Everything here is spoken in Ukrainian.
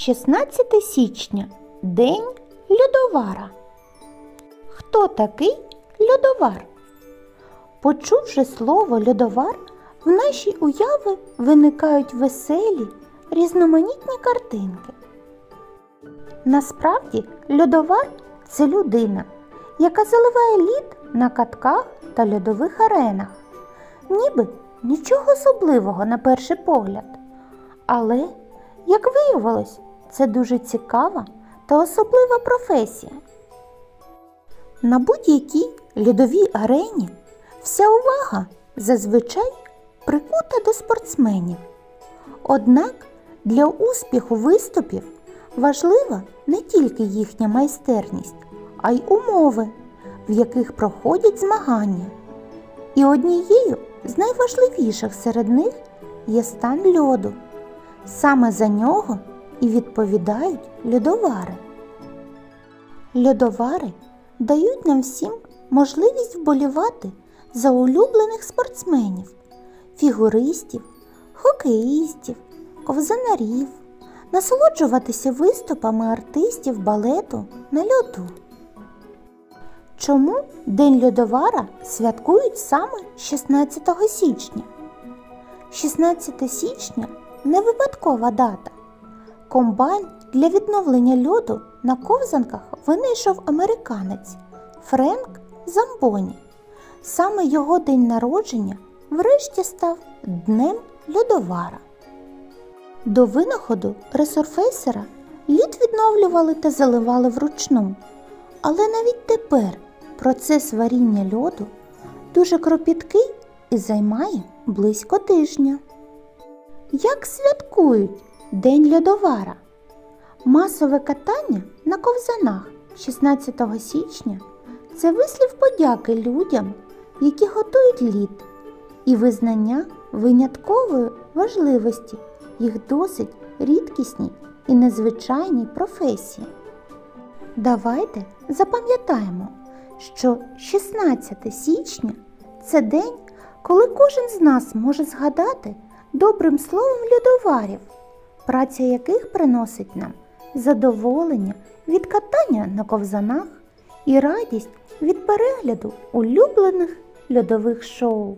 16 січня День льодовара. Хто такий льодовар? Почувши слово льодовар, в нашій уяви виникають веселі, різноманітні картинки. Насправді, льодовар це людина, яка заливає лід на катках та льодових аренах. Ніби нічого особливого на перший погляд. Але, як виявилось, це дуже цікава та особлива професія. На будь-якій льодовій арені вся увага зазвичай прикута до спортсменів. Однак для успіху виступів важлива не тільки їхня майстерність, а й умови, в яких проходять змагання. І однією з найважливіших серед них є стан льоду. Саме за нього і відповідають льодовари. Льодовари дають нам всім можливість вболівати за улюблених спортсменів, фігуристів, хокеїстів, ковзанарів, насолоджуватися виступами артистів балету на льоду. Чому День льодовара святкують саме 16 січня? 16 січня не випадкова дата. Комбайн для відновлення льоду на ковзанках винайшов американець Френк Замбоні. Саме його день народження врешті став Днем льодовара. До винаходу ресурфейсера лід відновлювали та заливали вручну. Але навіть тепер процес варіння льоду дуже кропіткий і займає близько тижня. Як святкують День льодовара? Масове катання на ковзанах 16 січня це вислів подяки людям, які готують лід, і визнання виняткової важливості їх досить рідкісній і незвичайній професії. Давайте запам'ятаємо, що 16 січня це день, коли кожен з нас може згадати добрим словом льодоварів, праця яких приносить нам задоволення від катання на ковзанах і радість від перегляду улюблених льодових шоу.